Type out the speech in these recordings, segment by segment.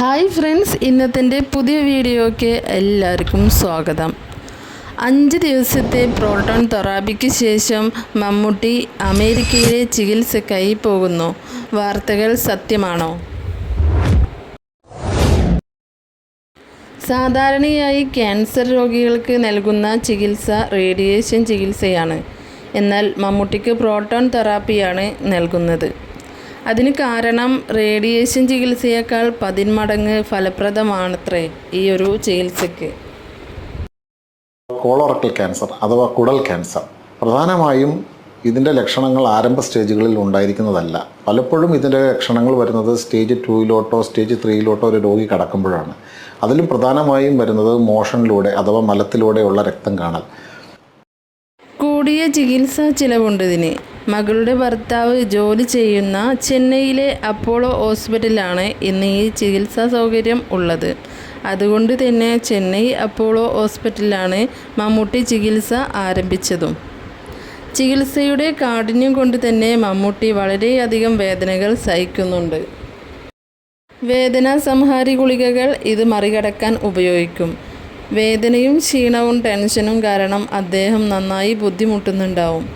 Hi friends ഇന്നത്തെ പുതിയ വീഡിയോയ്ക്ക് എല്ലാവർക്കും സ്വാഗതം. അഞ്ച് ദിവസത്തെ പ്രോട്ടോൺ തെറാപ്പിക്ക് ശേഷം മമ്മൂട്ടി അമേരിക്കയിലെ ചികിത്സക്കായി പോകുന്നു. വാർത്തകൾ സത്യമാണോ? സാധാരണയായി ക്യാൻസർ രോഗികൾക്ക് നൽകുന്ന ചികിത്സ റേഡിയേഷൻ ചികിത്സയാണ്. എന്നാൽ മമ്മൂട്ടിക്ക് പ്രോട്ടോൺ തെറാപ്പിയാണ് നൽകുന്നത്. അതിന് കാരണം റേഡിയേഷൻ ചികിത്സയേക്കാൾ പതിന്മടങ്ങ് ഫലപ്രദമാണത്രേ ഈ ഒരു ചികിത്സയ്ക്ക്. കോളോറക്കൽ ക്യാൻസർ അഥവാ കുടൽ ക്യാൻസർ പ്രധാനമായും ഇതിന്റെ ലക്ഷണങ്ങൾ ആരംഭ സ്റ്റേജുകളിൽ ഉണ്ടായിരിക്കുന്നതല്ല. പലപ്പോഴും ഇതിന്റെ ലക്ഷണങ്ങൾ വരുന്നത് സ്റ്റേജ് ടൂയിലോട്ടോ സ്റ്റേജ് ത്രീയിലോട്ടോ ഒരു രോഗി കടക്കുമ്പോഴാണ്. അതിലും പ്രധാനമായും വരുന്നത് മോഷനിലൂടെ അഥവാ മലത്തിലൂടെയുള്ള രക്തം കാണൽ. കൂടിയ ചികിത്സാ ചിലവുണ്ട് ഇതിന് മകളുടെ ഭർത്താവ് ജോലി ചെയ്യുന്ന ചെന്നൈയിലെ അപ്പോളോ ഹോസ്പിറ്റലാണ് ഇന്ന് ഈ ചികിത്സാ സൗകര്യം ഉള്ളത്. അതുകൊണ്ട് തന്നെ ചെന്നൈ അപ്പോളോ ഹോസ്പിറ്റലിലാണ് മമ്മൂട്ടി ചികിത്സ ആരംഭിച്ചതും. ചികിത്സയുടെ കാഠിന്യം കൊണ്ട് തന്നെ മമ്മൂട്ടി വളരെയധികം വേദനകൾ സഹിക്കുന്നുണ്ട്. വേദനാ സംഹാരി ഗുളികകൾ ഇത് മറികടക്കാൻ ഉപയോഗിക്കും. വേദനയും ക്ഷീണവും ടെൻഷനും കാരണം അദ്ദേഹം നന്നായി ബുദ്ധിമുട്ടുന്നുണ്ടാവും.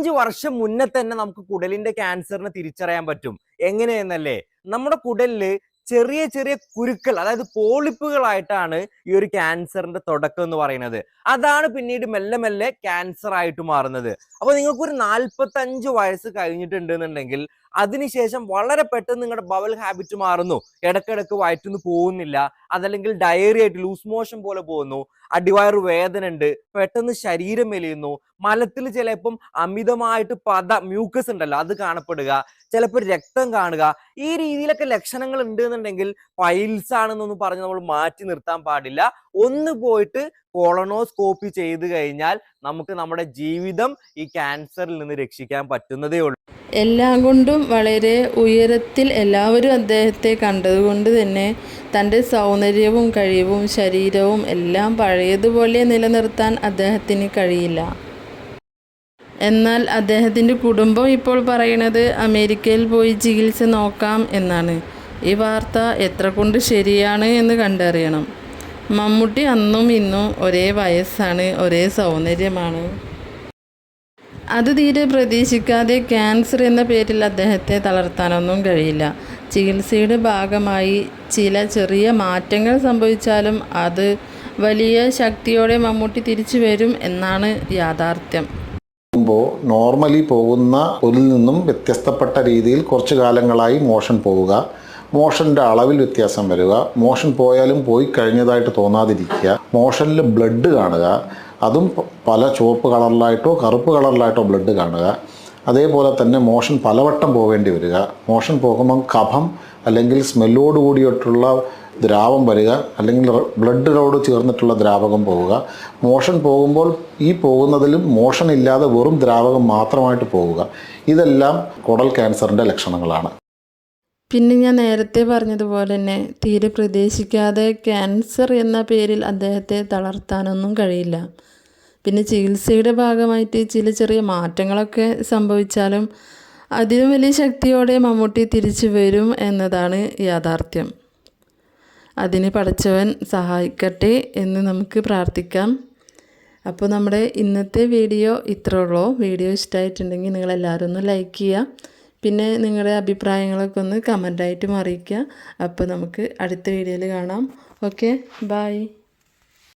അഞ്ച് വർഷം മുന്നേ തന്നെ നമുക്ക് കുടലിന്റെ ക്യാൻസറിനെ തിരിച്ചറിയാൻ പറ്റും. എങ്ങനെയെന്നല്ലേ? നമ്മുടെ കുടലിൽ ചെറിയ ചെറിയ കുരുക്കൾ അതായത് പോളിപ്പുകളായിട്ടാണ് ഈ ഒരു ക്യാൻസറിന്റെ തുടക്കം എന്ന് പറയുന്നത്. അതാണ് പിന്നീട് മെല്ലെ മെല്ലെ ക്യാൻസർ ആയിട്ട് മാറുന്നത്. അപ്പൊ നിങ്ങൾക്കൊരു നാൽപ്പത്തഞ്ച് വയസ്സ് കഴിഞ്ഞിട്ടുണ്ട് എന്നുണ്ടെങ്കിൽ അതിനുശേഷം വളരെ പെട്ടെന്ന് നിങ്ങളുടെ ബവൽ ഹാബിറ്റ് മാറുന്നു. ഇടക്കിടക്ക് വയറ്റുനിന്ന് പോകുന്നില്ല. അതല്ലെങ്കിൽ ഡയറി ആയിട്ട് ലൂസ് മോഷൻ പോലെ പോകുന്നു. അടിവയറ് വേദന ഉണ്ട് പെട്ടെന്ന് ശരീരം മെലിയുന്നു. മലത്തിൽ ചിലപ്പം അമിതമായിട്ട് പത മ്യൂക്കസ് ഉണ്ടല്ലോ അത് കാണപ്പെടുക. ചിലപ്പോൾ രക്തം കാണുക. ഈ രീതിയിലൊക്കെ ലക്ഷണങ്ങൾ ഉണ്ട് എന്നുണ്ടെങ്കിൽ ഫൈൽസ് ആണെന്നൊന്നും പറഞ്ഞ് നമ്മൾ മാറ്റി നിർത്താൻ പാടില്ല. ഒന്ന് പോയിട്ട് കോളനോസ്കോപ്പി ചെയ്ത് കഴിഞ്ഞാൽ നമുക്ക് നമ്മുടെ ജീവിതം ഈ ക്യാൻസറിൽ നിന്ന് രക്ഷിക്കാൻ പറ്റുന്നതേ ഉള്ളൂ. എല്ലാം കൊണ്ടും വളരെ ഉയരത്തിൽ എല്ലാവരും അദ്ദേഹത്തെ കണ്ടതുകൊണ്ട് തന്നെ തന്റെ സൗന്ദര്യവും കഴിവും ശരീരവും എല്ലാം പഴയതുപോലെ നിലനിർത്താൻ അദ്ദേഹത്തിന് കഴിയില്ല. എന്നാൽ അദ്ദേഹത്തിന്റെ കുടുംബം ഇപ്പോൾ പറയണത് അമേരിക്കയിൽ പോയി ചികിത്സ നോക്കാം എന്നാണ്. ഈ വാർത്ത എത്ര കൊണ്ട് ശരിയാണ് എന്ന് കണ്ടറിയണം. മമ്മൂട്ടി അന്നും ഇന്നും ഒരേ വയസ്സാണ് ഒരേ സൗന്ദര്യമാണ്. അത് തീരെ പ്രതീക്ഷിക്കാതെ ക്യാൻസർ എന്ന പേരിൽ അദ്ദേഹത്തെ തളർത്താനൊന്നും കഴിയില്ല. ചികിത്സയുടെ ഭാഗമായി ചില ചെറിയ മാറ്റങ്ങൾ സംഭവിച്ചാലും അത് വലിയ ശക്തിയോടെ മമ്മൂട്ടി തിരിച്ചു വരും എന്നാണ് യാഥാർത്ഥ്യം. പോകുമ്പോൾ നോർമലി പോകുന്ന ഒരിൽ നിന്നും വ്യത്യസ്തപ്പെട്ട രീതിയിൽ കുറച്ചു കാലങ്ങളായി മോഷൻ പോവുക. മോഷന്റെ അളവിൽ വ്യത്യാസം വരിക. മോഷൻ പോയാലും പോയി കഴിഞ്ഞതായിട്ട് തോന്നാതിരിക്കുക. മോഷനിൽ ബ്ലഡ് കാണുക. അതും പല ചുവപ്പ് കളറിലായിട്ടോ കറുപ്പ് കളറിലായിട്ടോ ബ്ലഡ് കാണുക. അതേപോലെ തന്നെ മോഷൻ പലവട്ടം പോവേണ്ടി വരിക. മോഷൻ പോകുമ്പം കഫം അല്ലെങ്കിൽ സ്മെല്ലോട് കൂടിയിട്ടുള്ള ദ്രാവം വരിക. അല്ലെങ്കിൽ ബ്ലഡിനോട് ചേർന്നിട്ടുള്ള ദ്രാവകം പോവുക. മോഷൻ പോകുമ്പോൾ ഈ പോകുന്നതിലും മോഷൻ ഇല്ലാതെ വെറും ദ്രാവകം മാത്രമായിട്ട് പോവുക. ഇതെല്ലാം കുടൽ ക്യാൻസറിന്റെ ലക്ഷണങ്ങളാണ്. പിന്നെ ഞാൻ നേരത്തെ പറഞ്ഞതുപോലെ തന്നെ തീരെ പ്രതീക്ഷിക്കാതെ ക്യാൻസർ എന്ന പേരിൽ അദ്ദേഹത്തെ തളർത്താനൊന്നും കഴിയില്ല. പിന്നെ ചികിത്സയുടെ ഭാഗമായിട്ട് ചില ചെറിയ മാറ്റങ്ങളൊക്കെ സംഭവിച്ചാലും അതിലും വലിയ ശക്തിയോടെ മമ്മൂട്ടി തിരിച്ചു വരും എന്നതാണ് യാഥാർത്ഥ്യം. അതിന് പഠിച്ചവൻ സഹായിക്കട്ടെ എന്ന് നമുക്ക് പ്രാർത്ഥിക്കാം. അപ്പോൾ നമ്മുടെ ഇന്നത്തെ വീഡിയോ ഇത്രയുള്ളൂ വീഡിയോ ഇഷ്ടമായിട്ടുണ്ടെങ്കിൽ നിങ്ങളെല്ലാവരും ഒന്ന് ലൈക്ക് ചെയ്യുക. പിന്നെ നിങ്ങളുടെ അഭിപ്രായങ്ങളൊക്കെ ഒന്ന് കമന്റായിട്ടും അറിയിക്കുക അപ്പോൾ നമുക്ക് അടുത്ത വീഡിയോയിൽ കാണാം. Okay bye